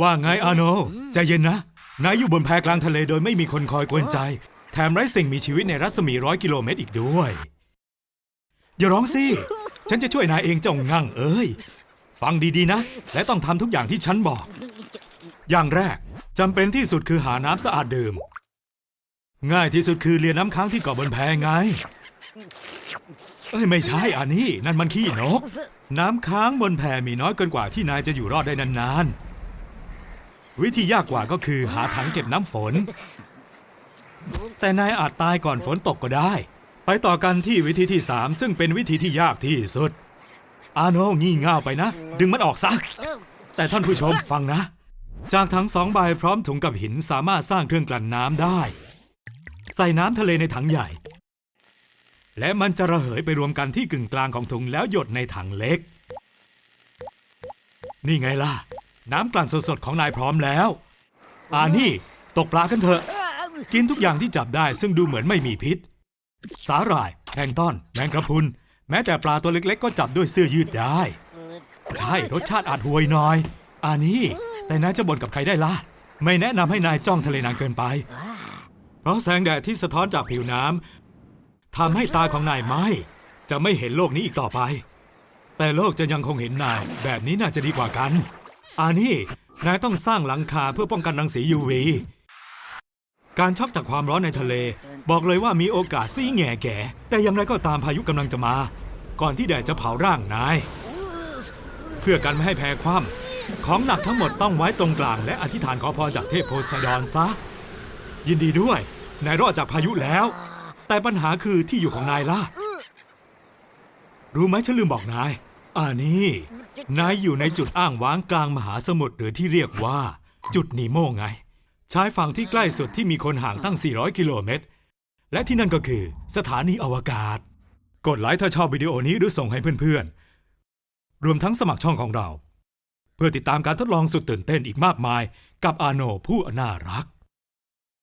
ว่าไงอาโนใจเย็นนะ นายอยู่บนแพกลางทะเลโดยไม่มีคนคอยกวนใจ แถมไร้สิ่งมีชีวิตในรัศมีร้อยกิโลเมตรอีกด้วย อย่าร้องสิ ฉันจะช่วยนายเองเจ้างั่งเอ้ย ฟังดีๆนะ และต้องทำทุกอย่างที่ฉันบอก อย่างแรกจำเป็นที่สุดคือหาน้ำสะอาดดื่ม ง่ายที่สุดคือเลียน้ำค้างที่เกาะบนแพไง เอ้ยไม่ใช่อันนี้นั่นมันขี้นก น้ำค้างบนแพมีน้อยเกินกว่าที่นายจะอยู่รอดได้นานๆ วิธียากกว่าก็คือหาถังเก็บน้ำฝน แต่นายอาจตายก่อนฝนตกก็ได้ ไปต่อกันที่วิธีที่สามซึ่งเป็นวิธีที่ยากที่สุด อาโนงี่เง่าไปนะ ดึงมันออกซะ แต่ท่านผู้ชมฟังนะ จากถังสองใบพร้อมถุงกับหินสามารถสร้างเครื่องกลั่นน้ำได้ ใส่น้ำทะเลในถังใหญ่ และมันจะระเหยไปรวมกันที่กึ่งกลางของถุงแล้วหยดในถังเล็ก นี่ไงล่ะ น้ำกลั่นสดๆของนายพร้อมแล้ว อ่านี่ ตกปลากันเถอะ กินทุกอย่างที่จับได้ซึ่งดูเหมือนไม่มีพิษ สาหร่ายแพลงก์ต้อน แมงกระพุน แม้แต่ปลาตัวเล็กๆ ก็จับด้วยเสื้อยืดได้ ใช่รสชาติอาจห่วยหน่อย อ่านี่ แต่นายจะบ่นกับใครได้ล่ะ ไม่แนะนำให้นายจ้องทะเลนานเกินไป เพราะแสงแดดที่สะท้อนจากผิวน้ำทำให้ตาของนายไหมจะไม่เห็นโลกนี้อีกต่อไป แต่โลกจะยังคงเห็นนายแบบนี้น่าจะดีกว่ากัน อ่านี่นายต้องสร้างหลังคาเพื่อป้องกันรังสี UV การช็อกจากความร้อนในทะเล บอกเลยว่ามีโอกาสซี่แง่แก่ แต่อย่างไรก็ตามพายุกำลังจะมา ก่อนที่แดดจะเผาร่างนาย เพื่อกันไม่ให้แพ้คว่ำของหนักทั้งหมดต้องไว้ตรงกลาง และอธิษฐานขอพรจากเทพโพไซดอนซะ ยินดีด้วย นายรอดจากพายุแล้ว แต่ปัญหาคือที่อยู่ของนายล่ะ รู้ไหมฉันลืมบอกนาย อ่านี่นายอยู่ในจุดอ้างว้างกลางมหาสมุทรหรือที่เรียกว่า จุดนีโมไง ชายฝั่งที่ใกล้สุดที่มีคนห่างตั้ง 400 กิโลเมตร และที่นั่นก็คือสถานีอวกาศ กดไลค์ถ้าชอบวิดีโอนี้หรือส่งให้เพื่อนๆ รวมทั้งสมัครช่องของเรา เพื่อติดตามการทดลองสุดตื่นเต้นอีกมากมาย กับอาโนผู้น่ารัก